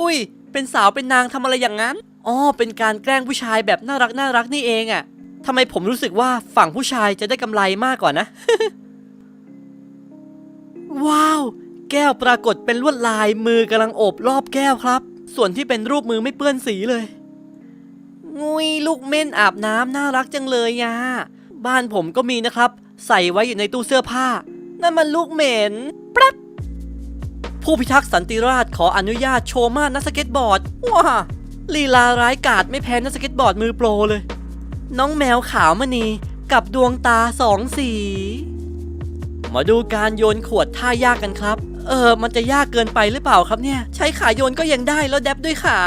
อุ้ย เป็นสาวเป็นนางทำอะไรอย่างนั้นอ๋อเป็นการแกล้งผู้ชายแบบน่ารักน่ารักนี่เองอะทำไมผมรู้สึกว่าฝั่งผู้ชายจะได้กำไรมากกว่านะ ว้าว แก้วปรากฏเป็นลวดลายมือกำลังโอบรอบแก้วครับ ส่วนที่เป็นรูปมือไม่เปื้อนสีเลย งุยลูกเม่นอาบน้ำน่ารักจังเลยยาบ้านผมก็มีนะครับ ใส่ไว้อยู่ในตู้เสื้อผ้า นั่นมันลูกเหม็นปรับ ผู้พิทักษ์สันติราชขออนุญาตโชว์มานักสเก็ตบอร์ด ว้าลีลาร้ายกาจไม่แพ้นักสเก็ตบอร์ดมือโปรเลย น้องแมวขาวมณีกับดวงตาสองสี มาดูการโยนขวดท่ายากกันครับ เออ มันจะยากเกินไปหรือเปล่าครับเนี่ย ใช้ขาโยนก็ยังได้แล้วแดบด้วยขา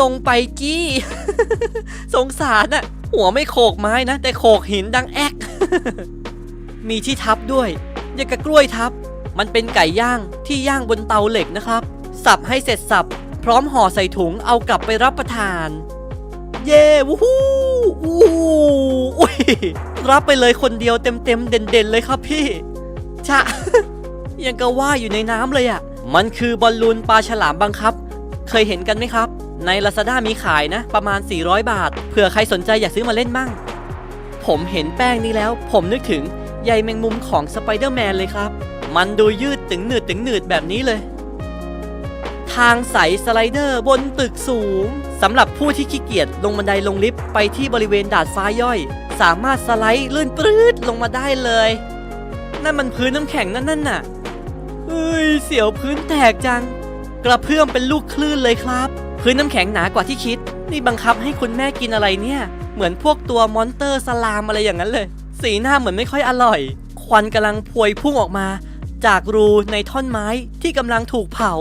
ลงไปจี้ สงสารอะหัวไม่โขกไม้นะ แต่โขกหินดังแอก มีที่ทับด้วยอย่างกับกล้วยทับ มันเป็นไก่ย่างที่ย่างบนเตาเหล็กนะครับ สับให้เสร็จสับ พร้อมห่อใส่ถุงเอากลับไปรับประทาน เย้วู้ฮู้วู้อุ้ยรับไปเลยคนเดียวเต็มๆเด่นๆเลยครับพี่ชะยังก็ว่าอยู่ในน้ำเลยอะ่ะ มันคือบอลลูนปลาฉลามบังคับ เคยเห็นกันไหมครับ ใน Lazada มีขายนะ ประมาณ 400 บาท เผื่อใครสนใจอยากซื้อมาเล่นมั่ง ผมเห็นแป้งนี้แล้ว ผมนึกถึงใยแมงมุมของสไปเดอร์แมนเลยครับ มันดูยืดตึงหนืดตึงหนืดแบบนี้เลย ทางใสสไลเดอร์บนตึกสูงสำหรับผู้ที่ขี้เกียจลงบันไดลงลิฟต์ไปที่บริเวณดาดฟ้าย่อย สามารถสไลด์ลื่นปรื๊ดลงมาได้เลย นั่นมันพื้นน้ำแข็งนั่นนั่นน่ะเฮ้ยเสียวพื้นแตกจัง กระเพื่อมเป็นลูกคลื่นเลยครับ พื้นน้ำแข็งหนากว่าที่คิด นี่บังคับให้คุณแม่กินอะไรเนี่ย เหมือนพวกตัวมอนเตอร์สลามอะไรอย่างนั้นเลย สีหน้าเหมือนไม่ค่อยอร่อย ควันกำลังพวยพุ่งออกมา จากรูในท่อนไม้ที่กำลังถูกเผา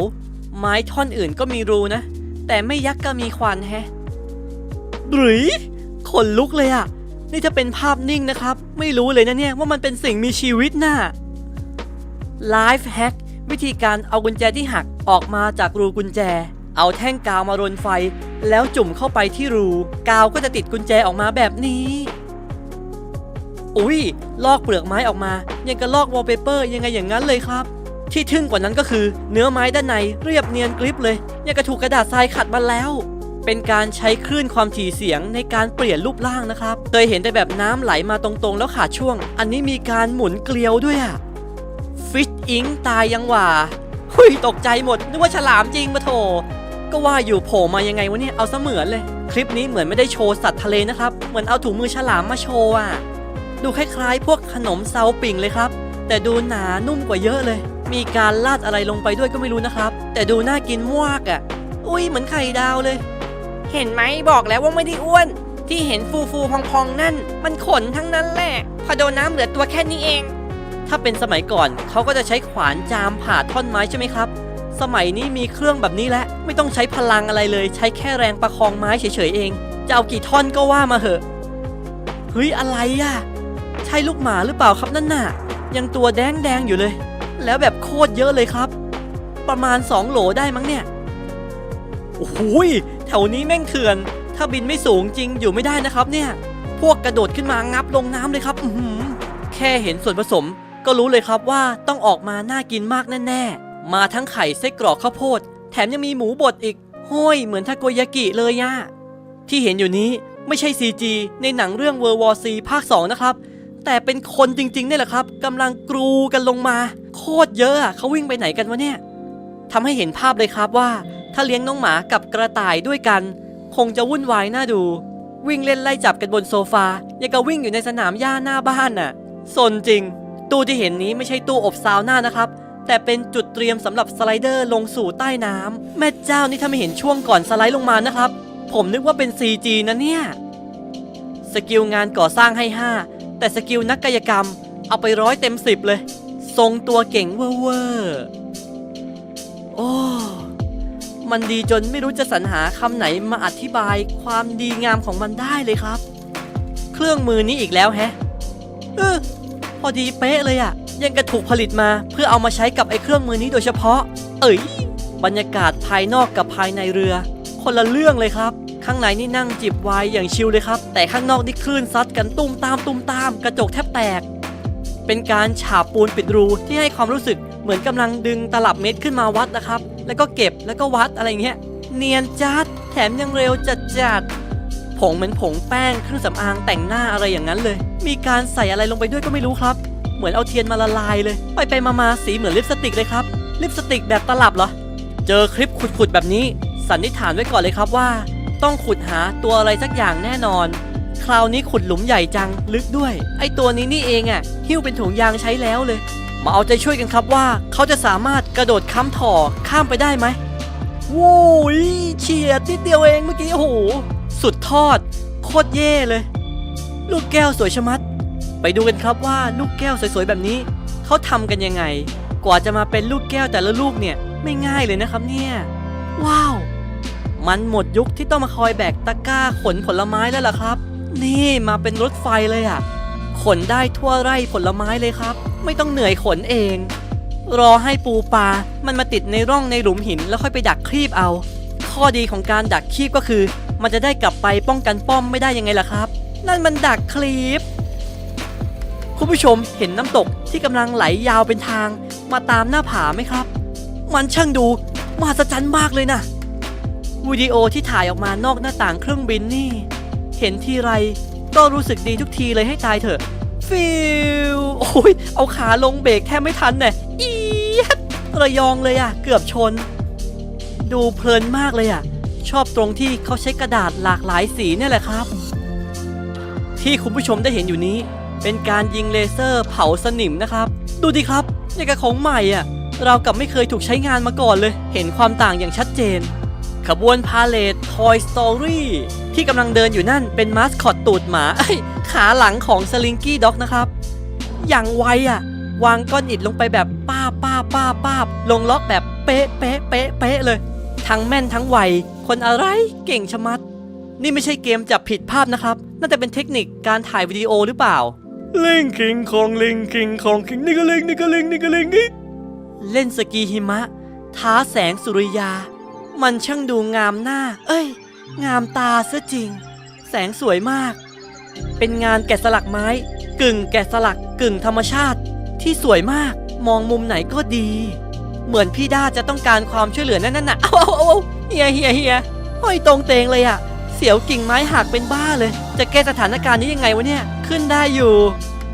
ไม้ท่อนอื่นก็มีรูนะ แต่ไม่ยักษ์ก็มีควันแฮะหรือขนลุกเลยอะนี่ถ้าเป็นภาพนิ่งนะครับ ไม่รู้เลยนะเนี่ยว่ามันเป็นสิ่งมีชีวิตน่ะ Life Hack วิธีการเอากุญแจที่หักออกมาจากรูกุญแจ เอาแท่งกาวมารนไฟ แล้วจุ่มเข้าไปที่รู กาวก็จะติดกุญแจออกมาแบบนี้ อุ้ยลอกเปลือกไม้ออกมา ยังกระลอกวอลเปเปอร์ยังไงอย่างนั้นเลยครับ ที่ทึ่งกว่านั้นก็คือ เนื้อไม้ด้านในเรียบเนียนกริบเลย ยังกระถูกกระดาษทรายขัดมาแล้ว เป็นการใช้คลื่นความถี่เสียงในการเปลี่ยนรูปร่างนะครับ เคยเห็นแต่แบบน้ำไหลมาตรงๆ แล้วขาดช่วง อันนี้มีการหมุนเกลียวด้วยอะฟิชอิงตายยังหว่าหุยตกใจหมดนึกว่าฉลามจริงมาโถก็ว่าอยู่โผล่มายังไงวะเนี่ยเอาเสมือนเลย คลิปนี้เหมือนไม่ได้โชว์สัตว์ทะเลนะครับ เหมือนเอาถุงมือฉลามมาโชว์อะ ดูคล้ายๆ พวกขนมเซาปิ่งเลยครับ แต่ดูหนานุ่มกว่าเยอะเลย มีการราดอะไรลงไปด้วยก็ไม่รู้นะครับ แต่ดูน่ากินมากอะ อุ้ยเหมือนไข่ดาวเลย เห็นไหมบอกแล้วว่าไม่ได้อ้วน ที่เห็นฟูฟูพองพองๆนั่น มันขนทั้งนั้นแหละพอโดนน้ำเหลือตัวแค่นี้เอง ถ้าเป็นสมัยก่อนเขาก็จะใช้ขวานจามผ่าท่อนไม้ใช่ไหมครับ สมัยนี้มีเครื่องแบบนี้แล้วไม่ต้องใช้พลังอะไรเลย ใช้แค่แรงประคองไม้เฉยๆเองจะเอากี่ท่อนก็ว่ามาเหอะเฮ้ยอะไรอะ ใช่ลูกหมาหรือเปล่าครับนั่นน่ะ ยังตัวแดงแดงอยู่เลย แล้วแบบโคตรเยอะเลยครับ ประมาณ2โหลได้มั้งเนี่ยโอ้โหยแถวนี้แม่งเถื่อน ถ้าบินไม่สูงจริงอยู่ไม่ได้นะครับ เนี่ย พวกกระโดดขึ้นมางับลงน้ำเลยครับ อืแค่เห็นส่วนผสม ก็รู้เลยครับว่าต้องออกมาน่ากินมากแน่ๆ มาทั้งไข่ไส้กรอกข้าวโพด แถมยังมีหมูบดอีกห้ยเหมือนทาโกยากิเลยย่าที่เห็นอยู่นี้ไม่ใช่ CG ในหนังเรื่อง World War C ภาค 2 นะครับ แต่เป็นคนจริงๆนี่แหละครับกำลังกรูกันลงมา โคตรเยอะอะเขาวิ่งไปไหนกันวะเนี่ยทำให้เห็นภาพเลยครับว่า ถ้าเลี้ยงน้องหมากับกระต่ายด้วยกัน คงจะวุ่นวายน่าดู วิ่งเล่นไล่จับกันบนโซฟายังกับวิ่งอยู่ในสนามหญ้าหน้าบ้านน่ะสนจริง ตู้ที่เห็นนี้ไม่ใช่ตู้อบซาวน่านะครับแต่เป็นจุดเตรียมสำหรับสไลเดอร์ลงสู่ใต้น้ำแม่เจ้านี่ถ้าไม่เห็นช่วงก่อนสไลด์ลงมานะครับ ผมนึกว่าเป็น CG นะเนี่ย สกิลงานก่อสร้างให้ 5 แต่สกิลนักกายกรรมเอาไปร้อยเต็ม10เลย ทรงตัวเก่งเวอวอร์โอ้มันดีจนไม่รู้จะสรรหาคำไหนมาอธิบายความดีงามของมันได้เลยครับ เครื่องมือนี้อีกแล้วแฮะเออพอดีเป๊ะเลยอะยังกระถูกผลิตมาเพื่อเอามาใช้กับไอ้เครื่องมือนี้โดยเฉพาะ เอ้ยบรรยากาศภายนอกกับภายในเรือ คนละเรื่องเลยครับ ข้างในนี่นั่งจิบไวน์อย่างชิลเลยครับ แต่ข้างนอกนี่คลื่นซัดกันตุ้มตามตุ้มตาม กระจกแทบแตก เป็นการฉาบปูนปิดรูที่ให้ความรู้สึกเหมือนกำลังดึงตลับเม็ดขึ้นมาวัดนะครับ แล้วก็เก็บแล้วก็วัดอะไรเงี้ย เนียนจัดแถมยังเร็วจัดจัดผงเหมือนผงแป้งเครื่องสำอางแต่งหน้าอะไรอย่างนั้นเลย มีการใส่อะไรลงไปด้วยก็ไม่รู้ครับ เหมือนเอาเทียนมาละลายเลย ไปไปมามาสีเหมือนลิปสติกเลยครับลิปสติกแบบตลับเหรอ เจอคลิปขุดๆแบบนี้ สันนิษฐานไว้ก่อนเลยครับว่า ต้องขุดหาตัวอะไรสักอย่างแน่นอน คราวนี้ขุดหลุมใหญ่จังลึกด้วย ไอตัวนี้นี่เองอะ่ะ หิ้วเป็นถุงยางใช้แล้วเลย มาเอาใจช่วยกันครับว่า เขาจะสามารถกระโดดค้ำถ่อข้ามไปได้ไหมโว้ยเฉียดนิดเดียวเองเมื่อกี้โอ้โหสุดทอด โคตรเย่เลย ลูกแก้วสวยชะมัด ไปดูกันครับว่าลูกแก้วสวยๆแบบนี้ เขาทำกันยังไง กว่าจะมาเป็นลูกแก้วแต่ละลูกเนี่ยไม่ง่ายเลยนะครับเนี่ย ว้าว มันหมดยุคที่ต้องมาคอยแบกตะกร้าขนผลไม้แล้วล่ะครับ นี่มาเป็นรถไฟเลยอะ่ะ ขนได้ทั่วไร่ผลไม้เลยครับ ไม่ต้องเหนื่อยขนเอง รอให้ปูปลา มันมาติดในร่องในหลุมหินแล้วค่อยไปดักครีบเอา ข้อดีของการดักครีบก็คือ มันจะได้กลับไปป้องกันป้อมไม่ได้ยังไงล่ะครับ นั่นมันดักคลีปคุณผู้ชมเห็นน้ำตกที่กำลังไหลยาวเป็นทาง มาตามหน้าผาไหมครับ มันช่างดูมหัศจรรย์มากเลยนะ วิดีโอที่ถ่ายออกมานอกหน้าต่างเครื่องบินนี่ เห็นทีไรก็รู้สึกดีทุกทีเลยให้ตายเถอะ ฟิวโอ้ยเอาขาลงเบรกแทบไม่ทันเนี่ยอีดระยองเลยอะเกือบชน ดูเพลินมากเลยอะชอบตรงที่เขาใช้กระดาษหลากหลายสีเนี่ยแหละครับ ที่คุณผู้ชมได้เห็นอยู่นี้ เป็นการยิงเลเซอร์เผาสนิมนะครับ ดูดิครับอย่กับของใหม่อะเรากับไม่เคยถูกใช้งานมาก่อนเลย เห็นความต่างอย่างชัดเจน ขบวนพาเลท Toy Story ที่กำลังเดินอยู่นั่นเป็นมาสคอตตูดหมาเอ้ยขาหลังของ Slinky Dog นะครับ อย่างไวอะวางก้อนอิฐลงไปแบบป้าบป้าบป้าบป้าบลงล็อกแบบเป๊ะเป๊ะเป๊ะเป๊ะเลย ทั้งแม่นทั้งไว คนอะไรเก่งชะมัด นี่ไม่ใช่เกมจับผิดภาพนะครับ น่าจะเป็นเทคนิคการถ่ายวิดีโอหรือเปล่า ลิงคิงคองลิงคิงคองคิงนี่ก็ลิงนี่ก็ลิงนี่ก็ลิงนี่เล่นสกีหิมะ ท้าแสงสุริยา มันช่างดูงามหน้า เอ้ย งามตาซะจริง แสงสวยมาก เป็นงานแกะสลักไม้ กึ่งแกะสลักกึ่งธรรมชาติ ที่สวยมาก มองมุมไหนก็ดี เหมือนพี่ด้าจะต้องการความช่วยเหลือนั่นน่ะ เอาเอาเอาเฮียเฮียเฮียห้อยตรงเตงเลยอะเสียวกิ่งไม้หักเป็นบ้าเลย จะแก้สถานการณ์นี้ยังไงวะเนี่ย ขึ้นได้อยู่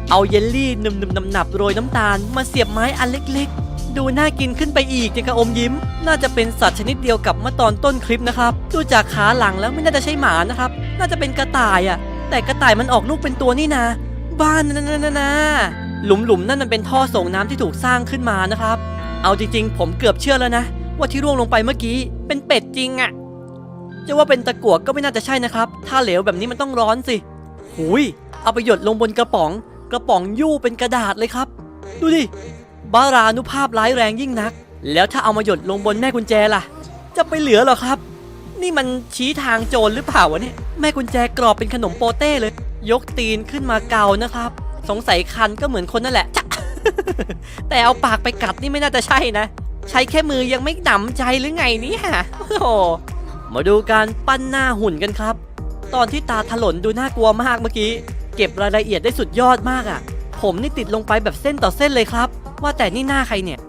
เอาเยลลี่หนึมๆหนับๆโรยน้ำตาล มาเสียบไม้อันเล็กๆ ดูน่ากินขึ้นไปอีกยังกระอมยิ้ม น่าจะเป็นสัตว์ชนิดเดียวกับเมื่อตอนต้นคลิปนะครับ ดูจากขาหลังแล้วไม่น่าจะใช่หมานะครับ น่าจะเป็นกระต่ายอะ่ะ แต่กระต่ายมันออกลูกเป็นตัวนี่นะ บ้านนั่นนะนะหลุมๆนั่นมันเป็นท่อส่งน้ำที่ถูกสร้างขึ้นมานะครับ เอาจริง ๆ ผมเกือบเชื่อแล้วนะ ว่าที่ร่วงลงไปเมื่อกี้เป็นเป็ดจริงอะ่ะ จะว่าเป็นตะกั่วก็ไม่น่าจะใช่นะครับ ถ้าเหลวแบบนี้มันต้องร้อนสิ หุยเอาไปหยดลงบนกระป๋อง กระป๋องยู่เป็นกระดาษเลยครับ ดูดิ บารานุภาพร้ายแรงยิ่งนัก แล้วถ้าเอามาหยดลงบนแม่กุญแจล่ะ จะไปเหลือหรอครับ นี่มันชี้ทางโจรหรือเปล่าวะเนี่ยแม่กุญแจกรอบเป็นขนมโปเต้เลย ยกตีนขึ้นมาเกานะครับ สงสัยคันก็เหมือนคนนั่นแหละจ๊ะแต่เอาปากไปกัดนี่ไม่น่าจะใช่นะ ใช้แค่มือยังไม่หนำใจหรือไงเนี่ยโอ้โหมาดูการปั้นหน้าหุ่นกันครับ ตอนที่ตาถลนดูน่ากลัวมากเมื่อกี้ เก็บรายละเอียดได้สุดยอดมากอะ่ะ ผมนี่ติดลงไปแบบเส้นต่อเส้นเลยครับ ว่าแต่นี่หน้าใครเนี่ย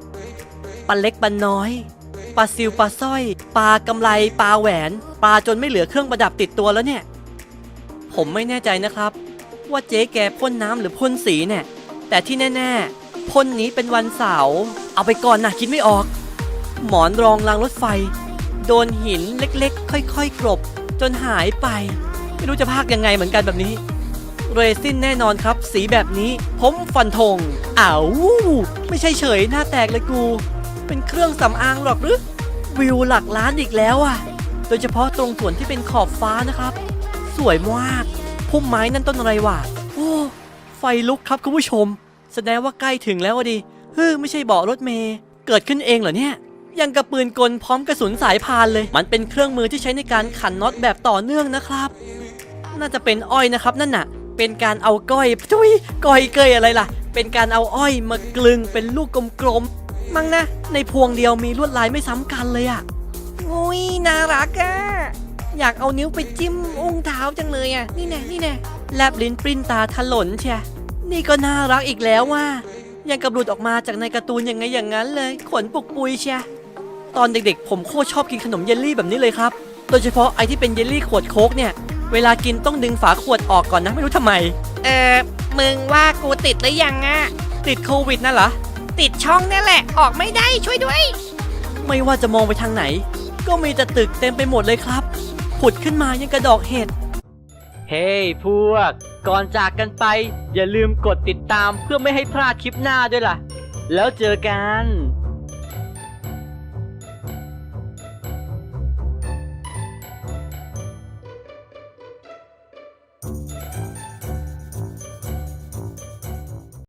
ปลาเล็กปลาน้อยปลาซิวปลาสร้อยปลากำไลปลาแหวนปลาจนไม่เหลือเครื่องประดับติดตัวแล้วเนี่ย ผมไม่แน่ใจนะครับ ว่าเจ๊แกพ่นน้ำหรือพ่นสีเนี่ย แต่ที่แน่ๆพ่นนี้เป็นวันเสาร์เอาไปก่อนนะคิดไม่ออก หมอนรองรางรถไฟ โดนหินเล็กๆ ค่อยๆกรบจนหายไป ไม่รู้จะพากยังไงเหมือนกันแบบนี้ เรซินแน่นอนครับ สีแบบนี้ผมฟันธงอ้าวไม่ใช่เฉยหน้าแตกเลยกู เป็นเครื่องสำอางหรอกหรือวิวหลักล้านอีกแล้วอะ โดยเฉพาะตรงส่วนที่เป็นขอบฟ้านะครับ สวยมากพุ่มไม้นั่นต้นอะไรวะโอ้ไฟลุกครับคุณผู้ชม แสดงว่าใกล้ถึงแล้วดิเฮ้ยไม่ใช่เบาะรถเมย์เกิดขึ้นเองเหรอเนี่ยยังกับปืนกลพร้อมกระสุนสายพานเลย มันเป็นเครื่องมือที่ใช้ในการขันน็อตแบบต่อเนื่องนะครับ น่าจะเป็นอ้อยนะครับนั่นน่ะ เป็นการเอาก้อยทุยก้อยเกยอะไรล่ะ เป็นการเอาอ้อยมากลึงเป็นลูกกลมๆมั้งนะ ในพวงเดียวมีลวดลายไม่ซ้ำกันเลยอะอุ้ยน่ารักอะอยากเอานิ้วไปจิ้มอุ้งเท้าจังเลยอะนี่แน่นี่แน่แลบลิ้นปริ้นตาถลนเชียนี่ก็น่ารักอีกแล้วว่ายังกับหลุดออกมาจากในการ์ตูนยังไงอย่างนั้นเลย ขนปุกปุยเชียตอนเด็กๆ ผมโคตรชอบกินขนมเยลลี่แบบนี้เลยครับ โดยเฉพาะไอที่เป็นเยลลี่ขวดโค้กเนี่ย เวลากินต้องดึงฝาขวดออกก่อนนะไม่รู้ทำไม เออมึงว่ากูติดหรือยังอะติดโควิดนั่นเหรอ ติดช่องนั่นแหละ ออกไม่ได้ช่วยด้วย ไม่ว่าจะมองไปทางไหน ก็มีแต่ตึกเต็มไปหมดเลยครับ ผุดขึ้นมายังกระดอกเห็ด เฮ้ยพวก ก่อนจากกันไป อย่าลืมกดติดตามเพื่อไม่ให้พลาดคลิปหน้าด้วยล่ะ แล้วเจอกัน